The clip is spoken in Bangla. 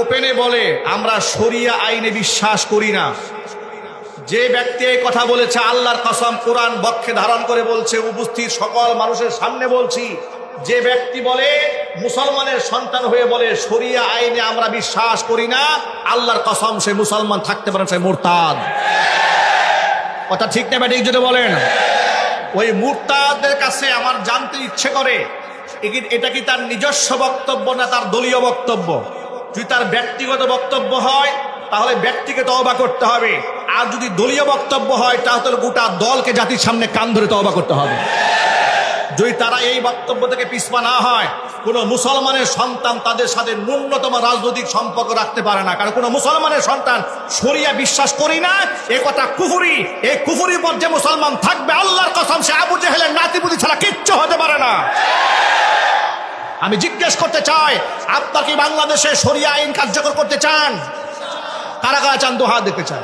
ওপেনে বলে, আমরা শরিয়া আইনে বিশ্বাস করি না। যে ব্যক্তি এই কথা বলেছে, আল্লাহর কসম কোরআন বক্ষে ধারণ করে বলছে, উপস্থিত সকল মানুষের সামনে বলছি, যে ব্যক্তি বলে, মুসলমানের সন্তান হয়ে বলে, শরিয়া আইনে আমরা বিশ্বাস করি না, আল্লাহর কসম সে মুসলমান থাকতে পারে সে মোরতাদ। কথা ঠিক না ব্যাটিক যদি বলেন? ওই মুরতাদের কাছে আমার জানতে ইচ্ছে করে এটা কি তার নিজস্ব বক্তব্য না তার দলীয় বক্তব্য? যদি তার ব্যক্তিগত বক্তব্য হয়, তাহলে ব্যক্তিকে তওবা করতে হবে। আর যদি দলীয় বক্তব্য হয়, তাহলে গোটা দলকে জাতির সামনে কান ধরে তওবা করতে হবে। যদি তারা এই বক্তব্য থেকে পিছপা না হয়, কোনো মুসলমানের সন্তান তাদের সাথে ন্যূনতম রাজনৈতিক সম্পর্ক রাখতে পারে না। কারণ কোনো মুসলমানের সন্তান সরিয়া বিশ্বাস করি না, এ কথা কুফুরি। এই কুফুরি পর যে মুসলমান থাকবে, আল্লাহর কসম সে আবু জেহেলের নাতিপুতি ছাড়া কিচ্ছু হতে পারে না। আমি জিজ্ঞেস করতে চাই, আপনার কি বাংলাদেশে সরিয়া আইন কার্যকর করতে চান? কারা কারা চান দোহা দেখতে চান?